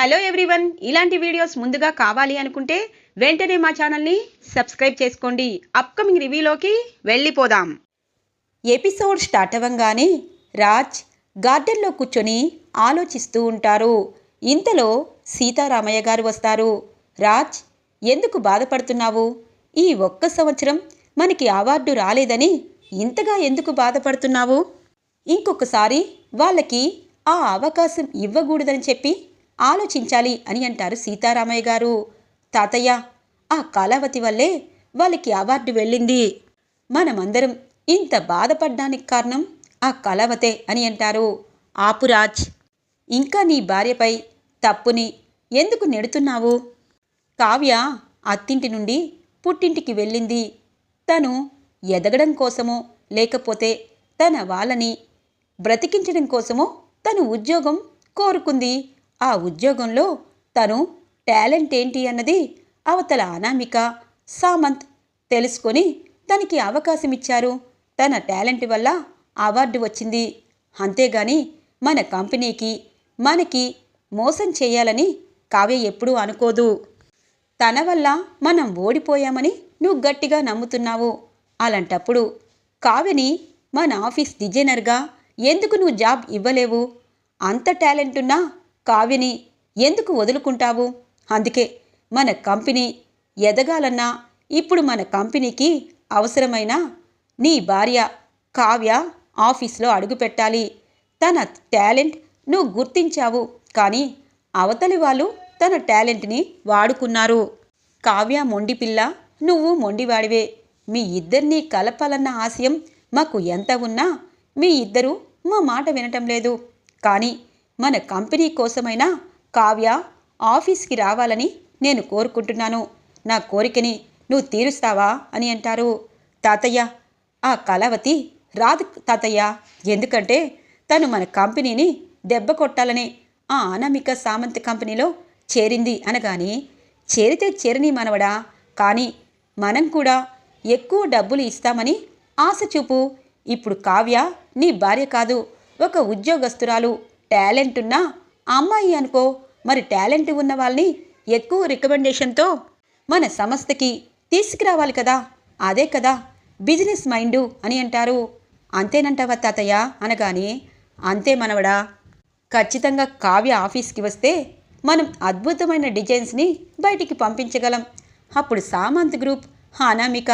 Hello everyone ఇలాంటి videos ముందుగా కావాలి అనుకుంటే వెంటనే మా ఛానల్ని సబ్స్క్రైబ్ చేసుకోండి. అప్కమింగ్ రివ్యూలోకి వెళ్ళిపోదాం. ఎపిసోడ్ స్టార్ట్ అవ్వంగానే రాజ్ గార్డెన్లో కూర్చొని ఆలోచిస్తూ ఉంటారు. ఇంతలో సీతారామయ్య గారు వస్తారు. రాజ్ ఎందుకు బాధపడుతున్నావు? ఈ ఒక్క సంవత్సరం మనకి అవార్డు రాలేదని ఇంతగా ఎందుకు బాధపడుతున్నావు? ఇంకొకసారి వాళ్ళకి ఆ అవకాశం ఇవ్వకూడదని చెప్పి ఆలోచించాలి అని అంటారు సీతారామయ్య గారు. తాతయ్య ఆ కళావతి వల్లే వాళ్ళకి అవార్డు వెళ్ళింది. మనమందరం ఇంత బాధపడ్డానికి కారణం ఆ కళావతే అని అంటారు ఆపురాజ్. ఇంకా నీ భార్యపై తప్పుని ఎందుకు నెడుతున్నావు? కావ్య అత్తింటి నుండి పుట్టింటికి వెళ్ళింది. తను ఎదగడం కోసమో లేకపోతే తన వాళ్ళని బ్రతికించడం కోసమో తను ఉద్యోగం కోరుకుంది. ఆ ఉద్యోగంలో తను టాలెంట్ ఏంటి అన్నది అవతల అనామిక సామంత్ తెలుసుకొని తనకి అవకాశం ఇచ్చారు తన టాలెంట్ వల్ల అవార్డు వచ్చింది. అంతేగాని మన కంపెనీకి మనకి మోసం చేయాలని కావ్య ఎప్పుడూ అనుకోదు. తన వల్ల మనం ఓడిపోయామని నువ్వు గట్టిగా నమ్ముతున్నావు. అలాంటప్పుడు కావ్యని మన ఆఫీస్ డిజైనర్గా ఎందుకు నువ్వు జాబ్ ఇవ్వలేవు? అంత టాలెంట్ ఉన్నా కావ్యని ఎందుకు వదులుకుంటావు? అందుకే మన కంపెనీ ఎదగాలన్నా ఇప్పుడు మన కంపెనీకి అవసరమైన నీ భార్య కావ్య ఆఫీస్లో అడుగుపెట్టాలి. తన టాలెంట్ నువ్వు గుర్తించావు కానీ అవతలి వాళ్ళు తన టాలెంట్ని వాడుకున్నారు. కావ్య మొండి పిల్ల నువ్వు మొండివాడివే. మీ ఇద్దరినీ కలపాలన్న ఆశయం మాకు ఎంత ఉన్నా మీ ఇద్దరూ మా మాట వినటం లేదు. కానీ మన కంపెనీ కోసమైనా కావ్య ఆఫీస్కి రావాలని నేను కోరుకుంటున్నాను. నా కోరికని నువ్వు తీరుస్తావా అని అంటారు. తాతయ్య ఆ కళావతి రాదు తాతయ్య. ఎందుకంటే తను మన కంపెనీని దెబ్బ కొట్టాలని ఆ అనామిక సామంత్ కంపెనీలో చేరింది అనగాని చేరితే చేరని మనవడా? కానీ మనం కూడా ఎక్కువ డబ్బులు ఇస్తామని ఆశ చూపు. ఇప్పుడు కావ్య నీ భార్య కాదు ఒక ఉద్యోగస్తురాలు. టాలెంట్ ఉన్న అమ్మాయి అనుకో. మరి టాలెంట్ ఉన్న వాళ్ళని ఎక్కువ రికమెండేషన్తో మన సంస్థకి తీసుకురావాలి కదా. అదే కదా బిజినెస్ మైండు అని అంటారు. అంతేనంటావా తాతయ్య? అనగానే అంతే మనవడా. ఖచ్చితంగా కావ్య ఆఫీస్కి వస్తే మనం అద్భుతమైన డిజైన్స్ని బయటికి పంపించగలం. అప్పుడు సామంత్ గ్రూప్ అనామిక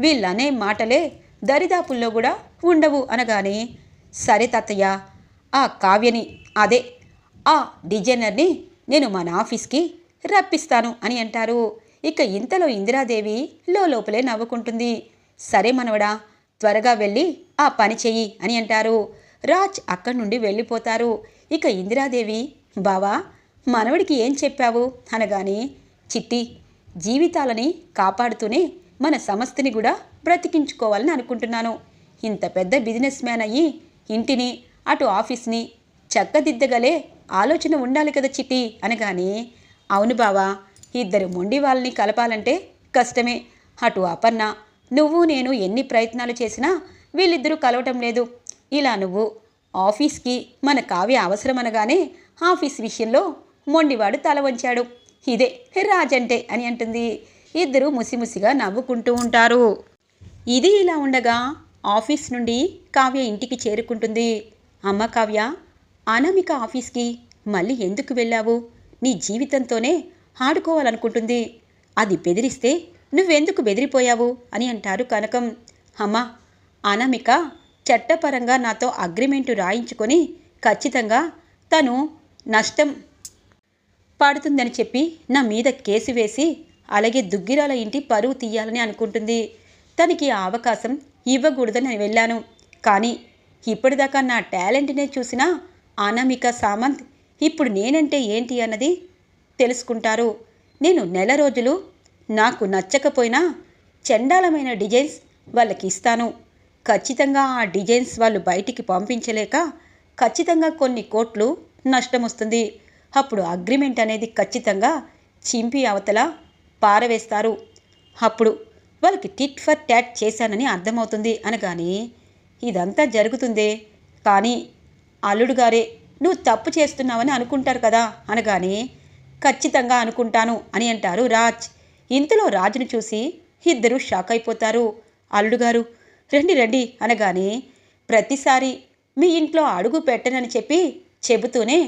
వీళ్ళనే మాటలే దరిదాపుల్లో కూడా ఉండవు అనగానే సరే తాతయ్య ఆ కావ్యని అదే ఆ డిజైనర్ని నేను మన ఆఫీస్కి రప్పిస్తాను అని అంటారు. ఇక ఇంతలో ఇందిరాదేవి లోపలే నవ్వుకుంటుంది. సరే మనవడా త్వరగా వెళ్ళి ఆ పని చెయ్యి అని అంటారు. రాజ్ అక్కడి నుండి వెళ్ళిపోతారు. ఇక ఇందిరాదేవి బావా మనవడికి ఏం చెప్పావు? అనగానే చిట్టి జీవితాలని కాపాడుతూనే మన సంస్థని కూడా బ్రతికించుకోవాలని అనుకుంటున్నాను. ఇంత పెద్ద బిజినెస్ మ్యాన్ అయ్యి ఇంటిని అటు ఆఫీస్ని చక్కదిద్దగలే ఆలోచన ఉండాలి కదా చిట్టి అనగానే అవును బావా ఇద్దరు మొండి వాళ్ళని కలపాలంటే కష్టమే. అటు అపర్ణ నువ్వు నేను ఎన్ని ప్రయత్నాలు చేసినా వీళ్ళిద్దరూ కలవటం లేదు. ఇలా నువ్వు ఆఫీస్కి మన కావ్య అవసరమనగానే ఆఫీస్ విషయంలో మొండివాడు తల వంచాడు. ఇదే రాజంటే అని అంటుంది. ఇద్దరు ముసిముసిగా నవ్వుకుంటూ ఉంటారు. ఇది ఇలా ఉండగా ఆఫీస్ నుండి కావ్య ఇంటికి చేరుకుంటుంది. అమ్మ కావ్య అనామిక ఆఫీస్కి మళ్ళీ ఎందుకు వెళ్ళావు? నీ జీవితంతోనే ఆడుకోవాలనుకుంటుంది. అది బెదిరిస్తే నువ్వెందుకు బెదిరిపోయావు? అని అంటారు కనకం. అమ్మ అనామిక చట్టపరంగా నాతో అగ్రిమెంటు రాయించుకొని ఖచ్చితంగా తను నష్టం పాడుతుందని చెప్పి నా మీద కేసు వేసి అలాగే దుగ్గిరాల ఇంటి పరువు తీయాలని అనుకుంటుంది. తనకి ఆ అవకాశం ఇవ్వకూడదని నేను వెళ్ళాను. కానీ ఇప్పటిదాకా నా టాలెంట్నే చూసిన అనామిక సామంత్ ఇప్పుడు నేనంటే ఏంటి అన్నది తెలుసుకుంటారు. నేను నెల రోజులు నాకు నచ్చకపోయినా చండాలమైన డిజైన్స్ వాళ్ళకి ఇస్తాను ఖచ్చితంగా ఆ డిజైన్స్ వాళ్ళు బయటికి పంపించలేక ఖచ్చితంగా కొన్ని కోట్లు నష్టం వస్తుంది అప్పుడు అగ్రిమెంట్ అనేది ఖచ్చితంగా చింపి అవతల పారవేస్తారు. అప్పుడు వాళ్ళకి టిట్ ఫర్ ట్యాట్ చేశానని అర్థమవుతుంది అనగానే ఇదంతా జరుగుతుందే. కానీ అల్లుడు గారే నువ్వు తప్పు చేస్తున్నావని అనుకుంటారు కదా అనగానే ఖచ్చితంగా అనుకుంటాను అని అంటారు రాజ్. ఇంతలో రాజును చూసి ఇద్దరు షాక్ అయిపోతారు. అల్లుడు గారు రండి రండి అనగానే ప్రతిసారి మీ ఇంట్లో అడుగు పెట్టనని చెప్పి చెబుతూనే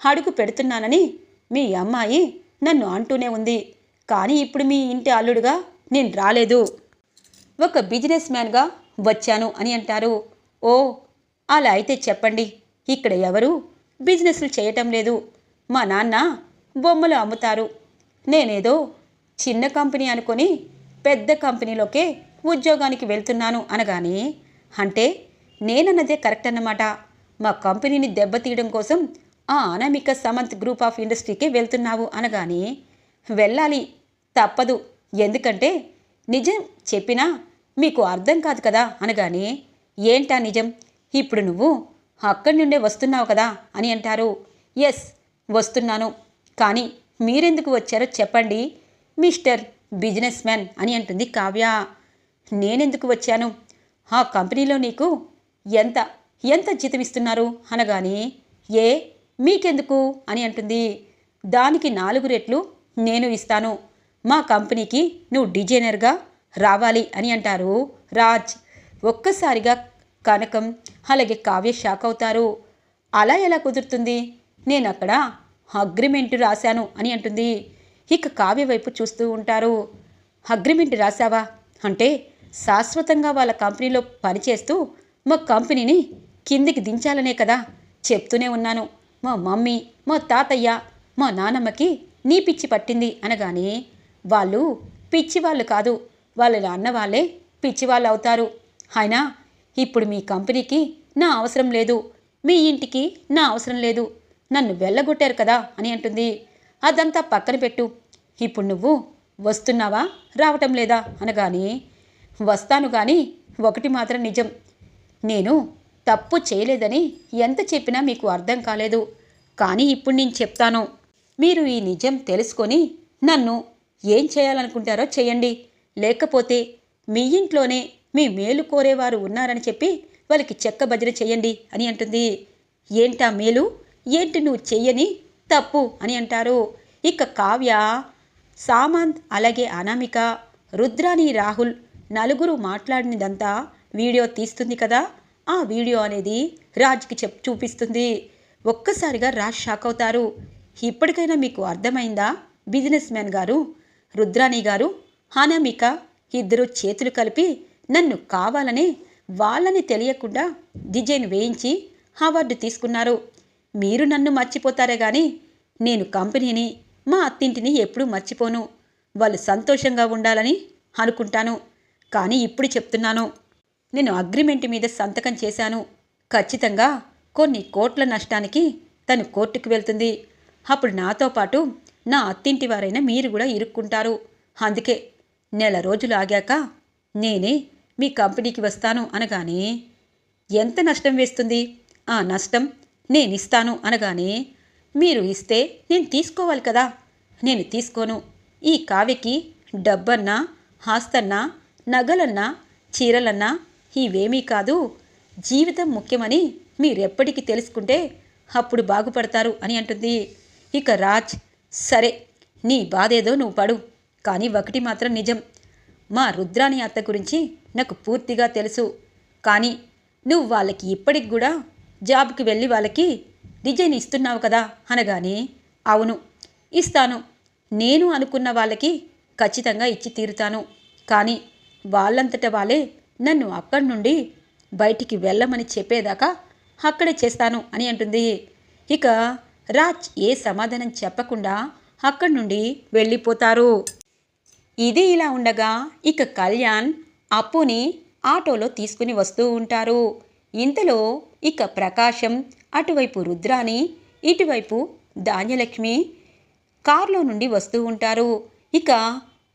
అడుగు పెడుతున్నానని మీ అమ్మాయి నన్ను అంటూనే ఉంది. కానీ ఇప్పుడు మీ ఇంటి అల్లుడుగా నేను రాలేదు. ఒక బిజినెస్ మ్యాన్గా వచ్చాను అని అంటారు. ఓ అలా అయితే చెప్పండి. ఇక్కడ ఎవరు? బిజినెస్లు చేయటం లేదు. మా నాన్న బొమ్మలు అమ్ముతారు. నేనేదో చిన్న కంపెనీ అనుకొని పెద్ద కంపెనీలోకే ఉద్యోగానికి వెళ్తున్నాను అనగానే అంటే నేనన్నదే కరెక్ట్ అన్నమాట. మా కంపెనీని దెబ్బతీయడం కోసం ఆ అనామిక సమంత్ గ్రూప్ ఆఫ్ ఇండస్ట్రీకి వెళ్తున్నావు అనగానే వెళ్ళాలి తప్పదు. ఎందుకంటే నిజం చెప్పినా మీకు అర్థం కాదు కదా అనగానే ఏంటా నిజం? ఇప్పుడు నువ్వు అక్కడి నుండే వస్తున్నావు కదా అని అంటారు. ఎస్ వస్తున్నాను. కానీ మీరెందుకు వచ్చారో చెప్పండి. మిస్టర్ బిజినెస్ మ్యాన్ అని అంటుంది కావ్య. నేనెందుకు వచ్చాను? ఆ కంపెనీలో నీకు ఎంత ఎంత జీతం ఇస్తున్నారు? అనగానే ఏ మీకెందుకు? అని అంటుంది. దానికి నాలుగు రెట్లు నేను ఇస్తాను. మా కంపెనీకి నువ్వు డిజైనర్గా రావాలి అని అంటారు. రాజ్ ఒక్కసారిగా కనకం అలాగే కావ్య షాక్ అవుతారు. అలా ఎలా కుదురుతుంది? నేను అక్కడ అగ్రిమెంట్ రాశాను అని అంటుంది. ఇక కావ్య వైపు చూస్తూ ఉంటారు. అగ్రిమెంట్ రాశావా? అంటే శాశ్వతంగా వాళ్ళ కంపెనీలో పనిచేస్తూ మా కంపెనీని కిందికి దించాలనే కదా చెప్తూనే ఉన్నాను. మా మమ్మీ మా తాతయ్య మా నానమ్మకి నీ పిచ్చి పట్టింది అనగానే వాళ్ళు పిచ్చి వాళ్ళు కాదు. వాళ్ళ అన్న వాళ్ళే పిచ్చి వాళ్ళు అవుతారు అయినా ఇప్పుడు మీ కంపెనీకి నా అవసరం లేదు. మీ ఇంటికి నా అవసరం లేదు. నన్ను వెళ్ళగొట్టారు కదా అని అంటుంది. అదంతా పక్కన పెట్టు. ఇప్పుడు నువ్వు వస్తున్నావా? రావటం లేదా? అనగానే వస్తాను కానీ ఒకటి మాత్రం నిజం. నేను తప్పు చేయలేదని ఎంత చెప్పినా మీకు అర్థం కాలేదు. కానీ ఇప్పుడు నేను చెప్తాను. మీరు ఈ నిజం తెలుసుకొని నన్ను ఏం చేయాలనుకుంటారో చేయండి. లేకపోతే మీ ఇంట్లోనే మీ మేలు కోరేవారు ఉన్నారని చెప్పి వాళ్ళకి చెక్క భజన చేయండి అని అంటుంది. ఏంటా మేలు? ఏంటి నువ్వు చెయ్యని? తప్పు అని అంటారు. ఇక కావ్య సామంత్ అలాగే అనామిక రుద్రాని రాహుల్ నలుగురు మాట్లాడినదంతా వీడియో తీస్తుంది కదా? ఆ వీడియో అనేది రాజ్కి చెప్ చూపిస్తుంది. ఒక్కసారిగా రాజ్ షాక్ అవుతారు. ఇప్పటికైనా మీకు అర్థమైందా? బిజినెస్ మ్యాన్ గారు రుద్రాణి గారు అనామిక ఇద్దరు చేతులు కలిపి నన్ను కావాలనే వాళ్ళని తెలియకుండా డిజైన్ వేయించి అవార్డు తీసుకున్నారు. మీరు నన్ను మర్చిపోతారే కానీ నేను కంపెనీని మా అత్తింటిని ఎప్పుడూ మర్చిపోను. వాళ్ళు సంతోషంగా ఉండాలని అనుకుంటాను. కానీ ఇప్పుడు చెప్తున్నాను. నేను అగ్రిమెంట్ మీద సంతకం చేశాను. ఖచ్చితంగా కొన్ని కోట్ల నష్టానికి తను కోర్టుకు వెళ్తుంది. అప్పుడు నాతో పాటు నా అత్తింటి వారైన మీరు కూడా ఇరుక్కుంటారు. అందుకే నెల రోజులు ఆగాక నేనే మీ కంపెనీకి వస్తాను అనగానే ఎంత నష్టం వేస్తుంది? ఆ నష్టం నేను ఇస్తాను అనగానే మీరు ఇస్తే నేను తీసుకోవాలి కదా నేను తీసుకోను. ఈ కావ్యకి డబ్బన్నా హాస్తన్నా నగలన్నా చీరలన్నా ఇవేమీ కాదు. జీవితం ముఖ్యమని మీరెప్పటికీ తెలుసుకుంటే అప్పుడు బాగుపడతారు అని అంటుంది. ఇక రాజ్ సరే నీ బాధేదో నువ్వు పడు. కానీ ఒకటి మాత్రం నిజం. మా రుద్రాణి అత్త గురించి నాకు పూర్తిగా తెలుసు. కానీ నువ్వు వాళ్ళకి ఇప్పటికి కూడా జాబ్కి వెళ్ళి వాళ్ళకి డిజైన్ ఇస్తున్నావు కదా అనగానే అవును ఇస్తాను. నేను అనుకున్న వాళ్ళకి ఖచ్చితంగా ఇచ్చి తీరుతాను. కానీ వాళ్ళంతట వాళ్ళే నన్ను అక్కడి నుండి బయటికి వెళ్ళమని చెప్పేదాకా అక్కడే చేస్తాను అని అంటుంది. ఇక రాజ్ ఏ సమాధానం చెప్పకుండా అక్కడి నుండి వెళ్ళిపోతారు. ఇది ఇలా ఉండగా ఇక కళ్యాణ్ అప్పుని ఆటోలో తీసుకుని వస్తూ ఉంటారు. ఇంతలో ఇక ప్రకాశం అటువైపు రుద్రాని ఇటువైపు ధాన్యలక్ష్మి కారులో నుండి వస్తూ ఉంటారు. ఇక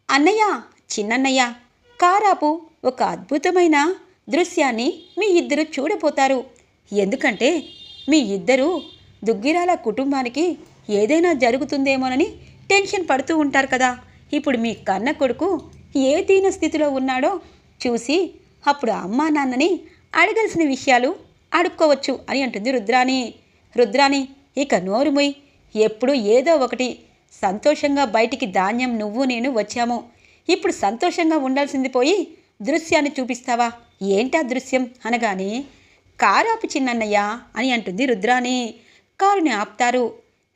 అన్నయ్య చిన్నన్నయ్య కారాపు ఒక అద్భుతమైన దృశ్యాన్ని మీ ఇద్దరు చూడబోతారు. ఎందుకంటే మీ ఇద్దరు దుగ్గిరాల కుటుంబానికి ఏదైనా జరుగుతుందేమోనని టెన్షన్ పడుతూ ఉంటారు కదా. ఇప్పుడు మీ కన్న కొడుకు ఏ దీన స్థితిలో ఉన్నాడో చూసి అప్పుడు అమ్మా నాన్నని అడగాల్సిన విషయాలు అడుక్కోవచ్చు అని అంటుంది రుద్రాణి. రుద్రాణి ఇక నోరుమొయ్ ఎప్పుడు ఏదో ఒకటి. సంతోషంగా బయటికి ధాన్యం నువ్వు నేను వచ్చాము. ఇప్పుడు సంతోషంగా ఉండాల్సింది పోయి దృశ్యాన్ని చూపిస్తావా? ఏంటా దృశ్యం? అనగానే కారాపు చిన్నన్నయ్య అని అంటుంది రుద్రాణి. కారుని ఆపుతారు.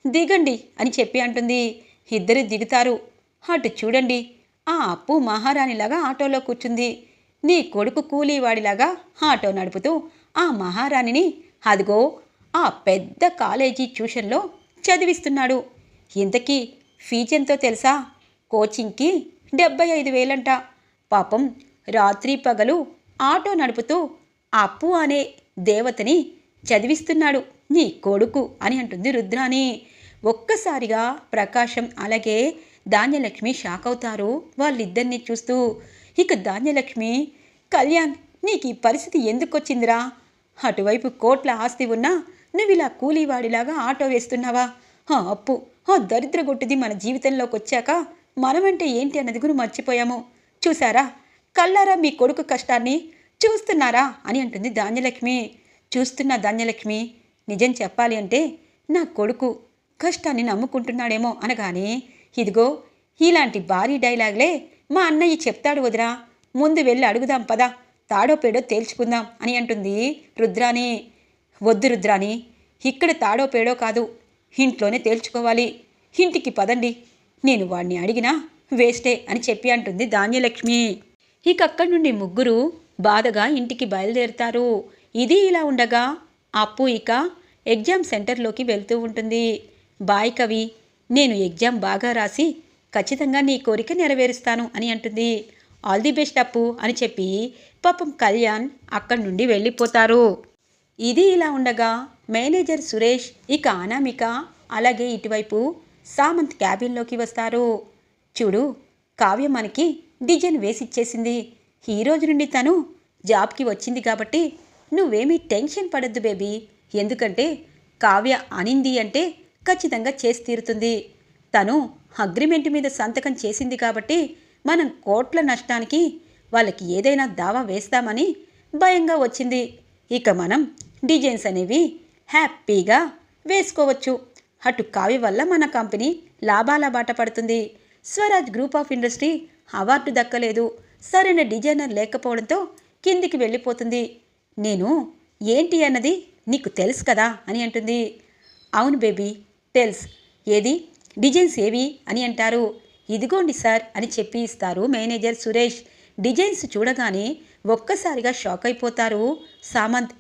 దిగండి అని చెప్పి అంటుంది. ఇద్దరు దిగుతారు. అటు చూడండి. ఆ అప్పు మహారాణిలాగా ఆటోలో కూర్చుంది. నీ కొడుకు కూలీవాడిలాగా ఆటో నడుపుతూ ఆ మహారాణిని అదిగో ఆ పెద్ద కాలేజీ ట్యూషన్లో చదివిస్తున్నాడు. ఇంతకీ ఫీజెంతో తెలుసా? కోచింగ్కి డెబ్బై ఐదు వేలంట. పాపం రాత్రి పగలు ఆటో నడుపుతూ అప్పు అనే దేవతని చదివిస్తున్నాడు నీ కొడుకు అని అంటుంది రుద్రాని ఒక్కసారిగా ప్రకాశం అలాగే ధాన్యలక్ష్మి షాక్ అవుతారు వాళ్ళిద్దరిని చూస్తూ ఇక ధాన్యలక్ష్మి కళ్యాణ్ నీకు ఈ పరిస్థితి ఎందుకు వచ్చిందిరా అటువైపు కోట్ల ఆస్తి ఉన్నా నువ్వు ఇలా కూలీవాడిలాగా ఆటో వేస్తున్నావా? ఆ అప్పు ఆ దరిద్ర గొట్టుది మన జీవితంలోకి వచ్చాక మనమంటే ఏంటి అన్నది గురి మర్చిపోయాము. చూసారా కల్లారా మీ కొడుకు కష్టాన్ని? చూస్తున్నారా? అని అంటుంది ధాన్యలక్ష్మి. చూస్తున్నా ధాన్యలక్ష్మి నిజం చెప్పాలి అంటే నా కొడుకు కష్టాన్ని నమ్ముకుంటున్నాడేమో అనగానే ఇదిగో ఇలాంటి భారీ డైలాగ్లే మా అన్నయ్య చెప్తాడు వదిరా ముందు వెళ్ళి అడుగుదాం పదా. తాడో పేడో తేల్చుకుందాం అని అంటుంది రుద్రాని. వద్దు రుద్రాని ఇక్కడ తాడో పేడో కాదు. ఇంట్లోనే తేల్చుకోవాలి. ఇంటికి పదండి. నేను వాడిని అడిగినా వేస్టే అని చెప్పి అంటుంది ధాన్యలక్ష్మి. ఇక అక్కడి నుండి ముగ్గురు బాధగా ఇంటికి బయలుదేరుతారు. ఇది ఇలా ఉండగా అప్పు ఇక ఎగ్జామ్ సెంటర్లోకి వెళ్తూ ఉంటుంది. బాయ్ కవి నేను ఎగ్జామ్ బాగా రాసి ఖచ్చితంగా నీ కోరిక నెరవేరుస్తాను అని అంటుంది. ఆల్ ది బెస్ట్ అప్పు అని చెప్పి పాపం కళ్యాణ్ అక్కడి నుండి వెళ్ళిపోతారు. ఇది ఇలా ఉండగా మేనేజర్ సురేష్ ఇక అనామిక అలాగే ఇటువైపు సామంత్ క్యాబిన్లోకి వస్తారు. చూడు కావ్య మనకి డిజైన్ వేసిచ్చేసింది. ఈ రోజు నుండి తను జాబ్కి వచ్చింది కాబట్టి నువ్వేమీ టెన్షన్ పడద్దు బేబీ. ఎందుకంటే కావ్య అనింది అంటే ఖచ్చితంగా చేసి తీరుతుంది. తను అగ్రిమెంట్ మీద సంతకం చేసింది కాబట్టి మనం కోట్ల నష్టానికి వాళ్ళకి ఏదైనా దావా వేస్తామని భయంగా వచ్చింది. ఇక మనం డిజైన్స్ అనేవి హ్యాపీగా వేసుకోవచ్చు. అటు కావి వల్ల మన కంపెనీ లాభాల బాట పడుతుంది. Swaraj group of industry award దక్కలేదు. సరైన డిజైనర్ లేకపోవడంతో కిందికి వెళ్ళిపోతుంది. నేను ఏంటి అన్నది నీకు తెలుసు కదా అని అంటుంది. అవును బేబీ తెలుసు. ఏది? డిజైన్స్ ఏవి అని అంటారు. ఇదిగోండి సార్ అని చెప్పి ఇస్తారు మేనేజర్ సురేష్. డిజైన్స్ చూడగానే ఒక్కసారిగా షాక్ అయిపోతారు సామంత్.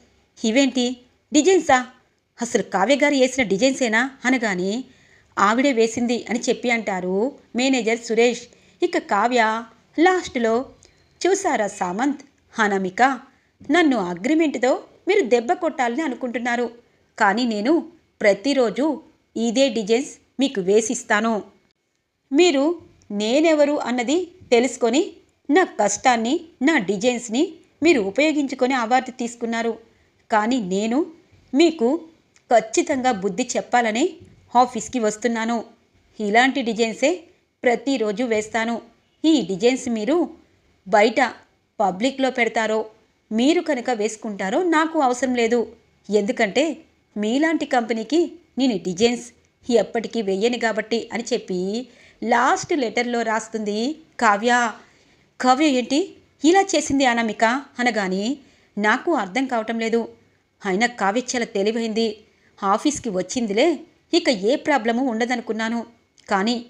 ఇవేంటి? డిజైన్సా? అసలు కావ్య గారు వేసిన డిజైన్సేనా? అనగానే ఆవిడే వేసింది అని చెప్పి అంటారు మేనేజర్ సురేష్. ఇక కావ్య లాస్ట్లో చూసారా సామంత్? అనామిక నన్ను అగ్రిమెంట్తో మీరు దెబ్బ కొట్టాలని అనుకుంటున్నారు. కానీ నేను ప్రతిరోజు ఇదే డిజైన్స్ మీకు వేసిస్తాను. మీరు నేనెవరు అన్నది తెలుసుకొని నా కష్టాన్ని నా డిజైన్స్ని మీరు ఉపయోగించుకొని అవార్డు తీసుకున్నారు. కానీ నేను మీకు ఖచ్చితంగా బుద్ధి చెప్పాలని ఆఫీస్కి వస్తున్నాను. ఇలాంటి డిజైన్సే ప్రతిరోజు వేస్తాను. ఈ డిజైన్స్ మీరు బయట పబ్లిక్లో పెడతారో మీరు కనుక వేసుకుంటారో నాకు అవసరం లేదు. ఎందుకంటే మీలాంటి కంపెనీకి నేను డిజైన్స్ ఎప్పటికీ వెయ్యను కాబట్టి అని చెప్పి లాస్ట్ లెటర్లో రాస్తుంది కావ్య. కావ్య ఏంటి? ఇలా చేసింది అనామిక అనగాని నాకు అర్థం కావటం లేదు. అయినా కావ్య చాలా తెలివైంది. ఆఫీస్కి వచ్చిందిలే. ఇక ఏ ప్రాబ్లము ఉండదనుకున్నాను. కానీ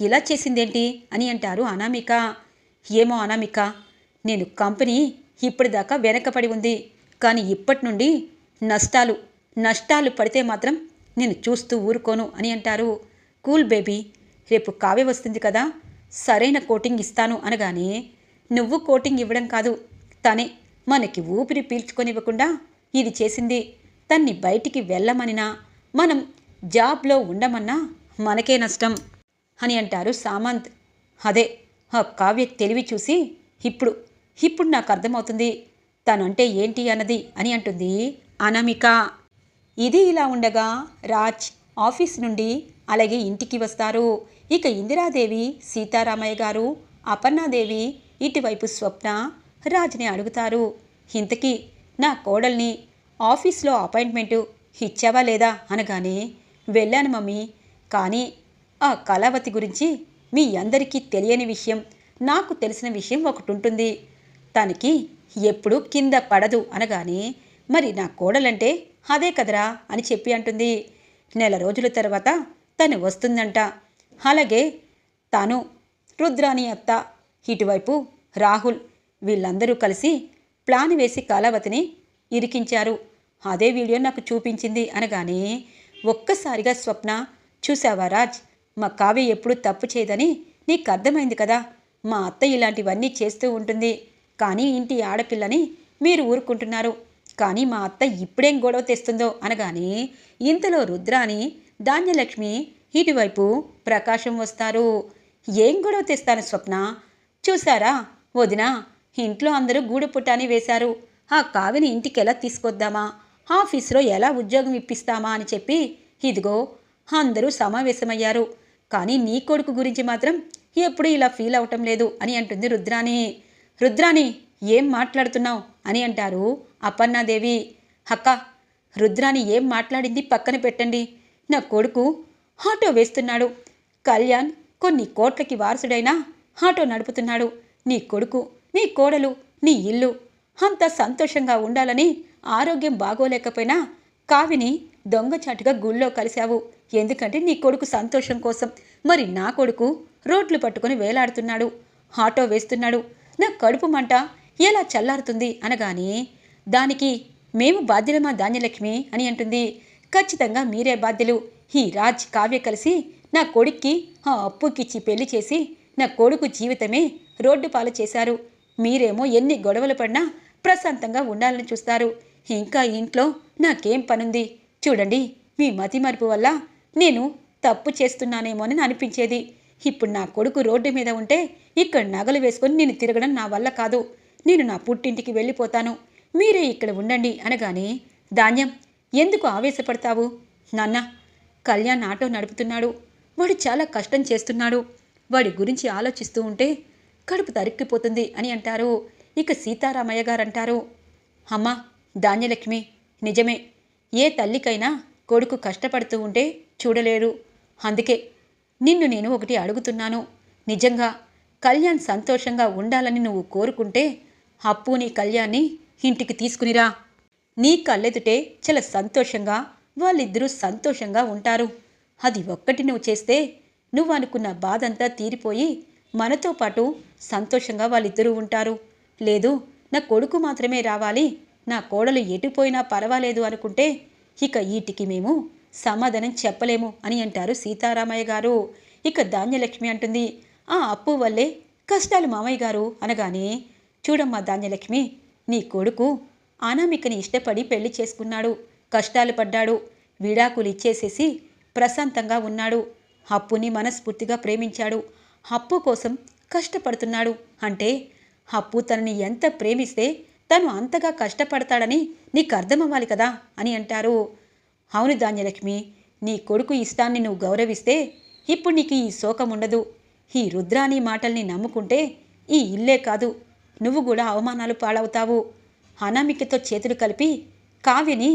ఇలా చేసిందేంటి అని అంటారు అనామిక. ఏమో అనామిక నేను కంపెనీ ఇప్పటిదాకా వెనకపడి ఉంది. కానీ ఇప్పటి నుండి నష్టాలు నష్టాలు పడితే మాత్రం నేను చూస్తూ ఊరుకోను అని అంటారు. కూల్ బేబీ రేపు కావ్య వస్తుంది కదా సరైన కోటింగ్ ఇస్తాను అనగానే నువ్వు కోటింగ్ ఇవ్వడం కాదు. తనే మనకి ఊపిరి పీల్చుకొనివ్వకుండా ఇది చేసింది. తన్ని బయటికి వెళ్ళమనినా మనం జాబ్లో ఉండమన్నా మనకే నష్టం అని అంటారు సామంత్. అదే ఆ కావ్య తెలివి చూసి ఇప్పుడు ఇప్పుడు నాకు అర్థమవుతుంది. తనంటే ఏంటి అన్నది అని అంటుంది అనామిక. ఇది ఇలా ఉండగా రాజ్ ఆఫీస్ నుండి అలాగే ఇంటికి వస్తారు. ఇక ఇందిరాదేవి సీతారామయ్య గారు అపర్ణాదేవి ఇటువైపు స్వప్న రాజ్ని అడుగుతారు. ఇంతకీ నా కోడల్ని ఆఫీస్లో అపాయింట్మెంటు ఇచ్చావా లేదా అనగానే వెళ్ళాను మమ్మీ. కానీ ఆ కళావతి గురించి మీ అందరికీ తెలియని విషయం నాకు తెలిసిన విషయం ఒకటి ఉంటుంది. తనకి ఎప్పుడు కింద పడదు అనగానే మరి నా కోడలంటే అదే కదరా అని చెప్పి అంటుంది. నెల రోజుల తర్వాత తను వస్తుందంట. అలాగే తాను రుద్రాని అత్త ఇటువైపు రాహుల్ వీళ్ళందరూ కలిసి ప్లాన్ వేసి కాలావతిని ఇరికించారు. అదే వీడియో నాకు చూపించింది అనగానే ఒక్కసారిగా స్వప్న చూసావా రాజ్ మా కావ్య ఎప్పుడు తప్పు చేయదని నీకు అర్థమైంది కదా? మా అత్త ఇలాంటివన్నీ చేస్తూ ఉంటుంది. కానీ ఇంటి ఆడపిల్లని మీరు ఊరుకుంటున్నారు. కానీ మా అత్త ఇప్పుడేం గొడవ తెస్తుందో అనగానే ఇంతలో రుద్రాని ధాన్యలక్ష్మి ఇటువైపు ప్రకాశం వస్తారు. ఏం గొడవ తెస్తాను స్వప్న? చూసారా వదిన ఇంట్లో అందరూ గూడు పుట్టాని వేశారు. ఆ కావిని ఇంటికి ఎలా తీసుకొద్దామా? ఆఫీస్లో ఎలా ఉద్యోగం ఇప్పిస్తామా అని చెప్పి ఇదిగో అందరూ సమావేశమయ్యారు. కానీ నీ కొడుకు గురించి మాత్రం ఎప్పుడు ఇలా ఫీల్ అవటం లేదు అని అంటుంది రుద్రాని. రుద్రాని ఏం మాట్లాడుతున్నావు? అని అంటారు. అపర్ణాదేవి అక్క రుద్రాని ఏం మాట్లాడింది? పక్కన పెట్టండి. నా కొడుకు ఆటో వేస్తున్నాడు. కళ్యాణ్ కొన్ని కోట్లకి వారసుడైనా ఆటో నడుపుతున్నాడు. నీ కొడుకు నీ కోడలు నీ ఇల్లు అంత సంతోషంగా ఉండాలని ఆరోగ్యం బాగోలేకపోయినా కావిని దొంగచాటుగా గుళ్ళో కలిశావు. ఎందుకంటే నీ కొడుకు సంతోషం కోసం. మరి నా కొడుకు రోడ్లు పట్టుకొని వేలాడుతున్నాడు. ఆటో వేస్తున్నాడు. నా కడుపు మంట ఎలా చల్లారుతుంది? అనగానే దానికి మేము బాధ్యులమా ధాన్యలక్ష్మి? అని అంటుంది. ఖచ్చితంగా మీరే బాధ్యులు. ఈ రాజ్ కావ్య కలిసి నా కొడుక్కి ఆ అప్పుకిచ్చి పెళ్ళి చేసి నా కొడుకు జీవితమే రోడ్డు పాలు చేశారు. మీరేమో ఎన్ని గొడవలు పడినా ప్రశాంతంగా ఉండాలని చూస్తారు. ఇంకా ఇంట్లో నాకేం పనుంది? చూడండి మీ మతి మార్పు వల్ల నేను తప్పు చేస్తున్నానేమోనని అనిపించేది. ఇప్పుడు నా కొడుకు రోడ్డు మీద ఉంటే ఇక్కడ నగలు వేసుకొని నేను తిరగడం నా వల్ల కాదు. నేను నా పుట్టింటికి వెళ్ళిపోతాను. మీరే ఇక్కడ ఉండండి అనగానే ధాన్యం ఎందుకు ఆవేశపడతావు? నాన్న కళ్యాణ్ ఆటో నడుపుతున్నాడు. వాడు చాలా కష్టం చేస్తున్నాడు. వాడి గురించి ఆలోచిస్తూ ఉంటే కడుపు తరిక్కిపోతుంది అని అంటారు. ఇక సీతారామయ్య గారు అంటారు ధాన్యలక్ష్మి నిజమే. ఏ తల్లికైనా కొడుకు కష్టపడుతూ ఉంటే చూడలేరు అందుకే నిన్ను నేను ఒకటి అడుగుతున్నాను. నిజంగా కళ్యాణ్ సంతోషంగా ఉండాలని నువ్వు కోరుకుంటే అప్పు నీ కళ్యాణ్ని ఇంటికి తీసుకునిరా. నీ కళ్ళెదుటే చాలా సంతోషంగా వాళ్ళిద్దరూ సంతోషంగా ఉంటారు. అది ఒక్కటి నువ్వు చేస్తే నువ్వు అనుకున్న బాధంతా తీరిపోయి మనతో పాటు సంతోషంగా వాళ్ళిద్దరూ ఉంటారు. లేదు నా కొడుకు మాత్రమే రావాలి నా కోడలు ఎటుపోయినా పర్వాలేదు అనుకుంటే ఇక వీటికి మేము సమాధానం చెప్పలేము అని అంటారు సీతారామయ్య గారు. ఇక ధాన్యలక్ష్మి అంటుంది ఆ అప్పు వల్లే కష్టాలు మామయ్య గారు అనగానే చూడమ్మా ధాన్యలక్ష్మి నీ కొడుకు అనామికని ఇష్టపడి పెళ్ళి చేసుకున్నాడు. కష్టాలు పడ్డాడు. విడాకులు ఇచ్చేసేసి ప్రశాంతంగా ఉన్నాడు. హప్పుని మనస్ఫూర్తిగా ప్రేమించాడు. హప్పు కోసం కష్టపడుతున్నాడు. అంటే హప్పు తనని ఎంత ప్రేమిస్తే తను అంతగా కష్టపడతాడని నీకు అర్థమవ్వాలి కదా అని అంటారు. అవును ధాన్యలక్ష్మి నీ కొడుకు ఇష్టాన్ని నువ్వు గౌరవిస్తే ఇప్పుడు నీకు ఈ శోకం ఉండదు ఈ రుద్రాని మాటల్ని నమ్ముకుంటే ఈ ఇల్లే కాదు. నువ్వు కూడా అవమానాలు పాలవుతావు. అనామికతో చేతులు కలిపి కావ్యని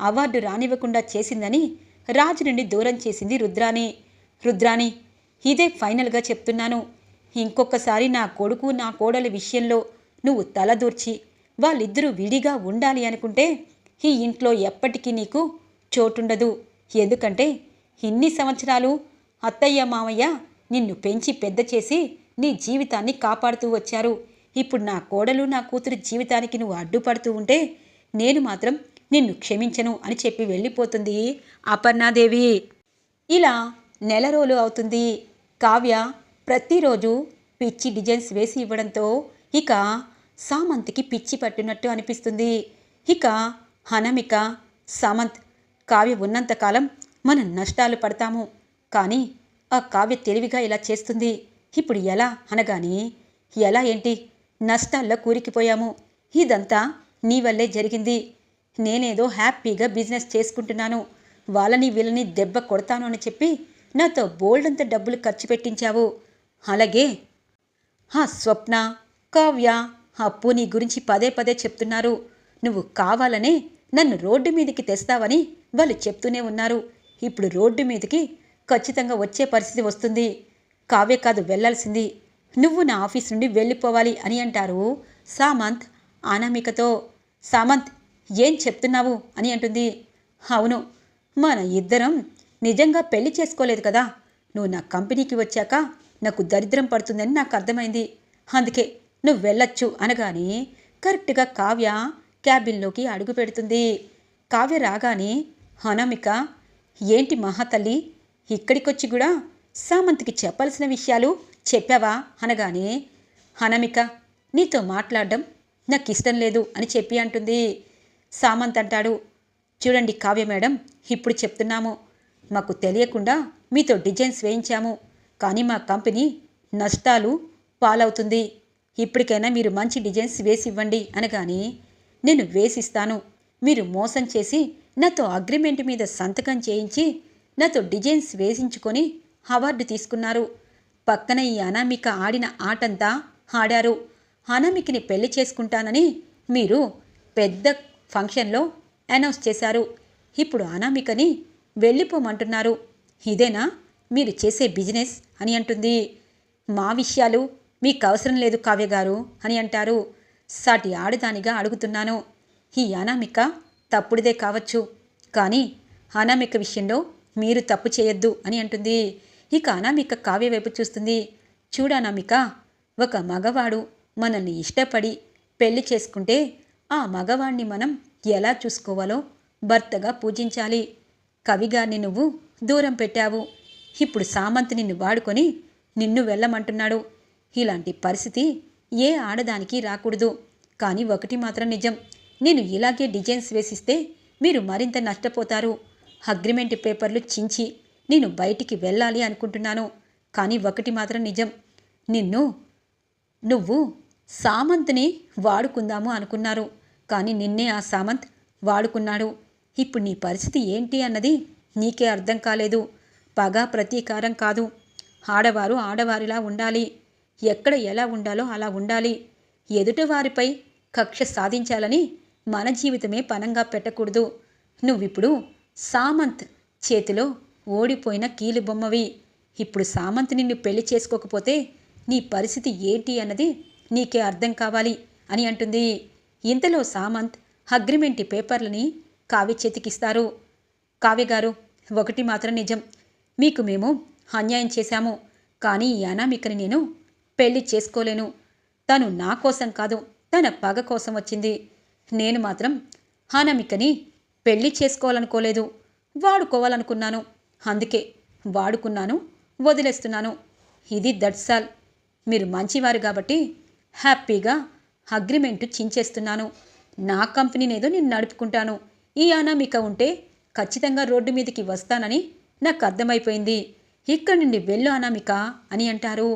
అవార్డు రానివ్వకుండా చేసిందని రాజు నుండి దూరం చేసింది రుద్రాని రుద్రాని ఇదే ఫైనల్గా చెప్తున్నాను. ఇంకొకసారి నా కొడుకు నా కోడలి విషయంలో నువ్వు తలదూర్చి వాళ్ళిద్దరూ విడిగా ఉండాలి అనుకుంటే ఈ ఇంట్లో ఎప్పటికీ నీకు చోటుండదు. ఎందుకంటే ఇన్ని సంవత్సరాలు అత్తయ్య మామయ్య నిన్ను పెంచి పెద్ద చేసి నీ జీవితాన్ని కాపాడుతూ వచ్చారు. ఇప్పుడు నా కోడలు నా కూతురు జీవితానికి నువ్వు అడ్డుపడుతూ ఉంటే నేను మాత్రం నిన్ను క్షమించను అని చెప్పి వెళ్ళిపోతుంది అపర్ణాదేవి. ఇలా నెల రోజులు అవుతుంది. కావ్య ప్రతిరోజు పిచ్చి డిజైన్స్ వేసి ఇవ్వడంతో ఇక సామంత్కి పిచ్చి పట్టినట్టు అనిపిస్తుంది. ఇక హనమిక సామంత్ కావ్య ఉన్నంతకాలం మనం నష్టాలు పడతాము. కానీ ఆ కావ్య తెలివిగా ఇలా చేస్తుంది. ఇప్పుడు ఎలా అనగానే ఎలా ఏంటి? నష్టాల్లో కూరికిపోయాము. ఇదంతా నీ వల్లే జరిగింది. నేనేదో హ్యాపీగా బిజినెస్ చేసుకుంటున్నాను. వాళ్ళని వీళ్ళని దెబ్బ కొడతాను అని చెప్పి నాతో బోల్డంత డబ్బులు ఖర్చు పెట్టించావు. అలాగే ఆ స్వప్న కావ్య అప్పు నీ గురించి పదే పదే చెప్తున్నారు. నువ్వు కావాలనే నన్ను రోడ్డు మీదకి తెస్తావని వాళ్ళు చెప్తూనే ఉన్నారు. ఇప్పుడు రోడ్డు మీదకి ఖచ్చితంగా వచ్చే పరిస్థితి వస్తుంది. కావ్య కాదు వెళ్ళాల్సింది నువ్వు నా ఆఫీస్ నుండి వెళ్ళిపోవాలి అని అంటారు సామంత్ అనామికతో. సామంత్ ఏం చెప్తున్నావు? అని అంటుంది. అవును మన ఇద్దరం నిజంగా పెళ్ళి చేసుకోలేదు కదా. నువ్వు నా కంపెనీకి వచ్చాక నాకు దరిద్రం పడుతుందని నాకు అర్థమైంది. అందుకే నువ్వు వెళ్ళొచ్చు అనగానే కరెక్ట్గా కావ్య క్యాబిన్లోకి అడుగు పెడుతుంది. కావ్య రాగానే అనామిక ఏంటి మహాతల్లి ఇక్కడికొచ్చి కూడా సామంత్కి చెప్పాల్సిన విషయాలు చెప్పావా? అనగానే హనమిక నీతో మాట్లాడడం నాకు ఇష్టం లేదు అని చెప్పి అంటుంది. సామంత్ అంటాడు చూడండి కావ్య మేడం ఇప్పుడు చెప్తున్నాము. మాకు తెలియకుండా మీతో డిజైన్స్ వేయించాము. కానీ మా కంపెనీ నష్టాలు పాలవుతుంది. ఇప్పటికైనా మీరు మంచి డిజైన్స్ వేసి ఇవ్వండి అనగాని నేను వేసిస్తాను. మీరు మోసం చేసి నాతో అగ్రిమెంట్ మీద సంతకం చేయించి నాతో డిజైన్స్ వేసించుకొని అవార్డు తీసుకున్నారు. పక్కన ఈ అనామిక ఆడిన ఆటంతా? ఆడారు. అనామికని పెళ్ళి చేసుకుంటానని మీరు పెద్ద ఫంక్షన్లో అనౌన్స్ చేశారు. ఇప్పుడు అనామికని వెళ్ళిపోమంటున్నారు. ఇదేనా? మీరు చేసే బిజినెస్ అని అంటుంది. మా విషయాలు మీకు అవసరం లేదు కావ్య గారు అని అంటారు. సాటి ఆడదానిగా అడుగుతున్నాను. ఈ అనామిక తప్పుడిదే కావచ్చు. కానీ అనామిక విషయంలో మీరు తప్పు చేయొద్దు అని అంటుంది. ఇక అనామిక కావ్య వైపు చూస్తుంది. చూడనామిక ఒక మగవాడు మనల్ని ఇష్టపడి పెళ్ళి చేసుకుంటే ఆ మగవాణ్ణి మనం ఎలా చూసుకోవాలో భర్తగా పూజించాలి. కవిగారిని నువ్వు దూరం పెట్టావు. ఇప్పుడు సామంత్ నిన్ను వాడుకొని నిన్ను వెళ్ళమంటున్నాడు. ఇలాంటి పరిస్థితి ఏ ఆడదానికి రాకూడదు. కానీ ఒకటి మాత్రం నిజం. నేను ఇలాగే డిజైన్స్ వేసిస్తే మీరు మరింత నష్టపోతారు. అగ్రిమెంట్ పేపర్లు చించి నేను బయటికి వెళ్ళాలి అనుకుంటున్నాను. కానీ ఒకటి మాత్రం నిజం. నిన్ను నువ్వు సామంత్ని వాడుకుందాము అనుకున్నారు. కానీ నిన్నే ఆ సామంత్ వాడుకున్నాడు. ఇప్పుడు నీ పరిస్థితి ఏంటి అన్నది నీకే అర్థం కాలేదు. పగ ప్రతీకారం కాదు. ఆడవారు ఆడవారిలా ఉండాలి. ఎక్కడ ఎలా ఉండాలో అలా ఉండాలి. ఎదుటివారిపై కక్ష సాధించాలని మన జీవితమే పనంగా పెట్టకూడదు. నువ్విప్పుడు సామంత్ చేతిలో ఓడిపోయిన కీలు బొమ్మవి ఇప్పుడు సామంత్ నిన్ను పెళ్ళి చేసుకోకపోతే నీ పరిస్థితి ఏంటి అన్నది నీకే అర్థం కావాలి అని అంటుంది. ఇంతలో సామంత్ అగ్రిమెంట్ పేపర్లని కావ్య చేతికిస్తారు. కావ్య గారు ఒకటి మాత్రం నిజం. మీకు మేము అన్యాయం చేశాము కానీ ఈ అనామికని నేను పెళ్ళి చేసుకోలేను. తను నా కోసం కాదు తన పగ కోసం వచ్చింది. నేను మాత్రం అనామికని పెళ్ళి చేసుకోవాలనుకోలేదు వాడుకోవాలనుకున్నాను. అందుకే వాడుకున్నాను వదిలేస్తున్నాను. ఇది దట్సాల్ మీరు మంచివారు కాబట్టి హ్యాపీగా అగ్రిమెంట్ చించేస్తున్నాను. నా కంపెనీనేదో నేను నడుపుకుంటాను. ఈ అనామిక ఉంటే ఖచ్చితంగా రోడ్డు మీదకి వస్తానని నాకు అర్థమైపోయింది. ఇక్కడి నుండి వెళ్ళు అనామిక అని అంటారు.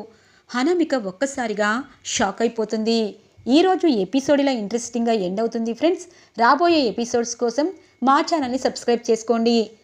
అనామిక ఒక్కసారిగా షాక్ అయిపోతుంది. ఈరోజు ఎపిసోడ్ ఇలా ఇంట్రెస్టింగ్గా ఎండ్ అవుతుంది ఫ్రెండ్స్. రాబోయే ఎపిసోడ్స్ కోసం మా ఛానల్ని సబ్స్క్రైబ్ చేసుకోండి.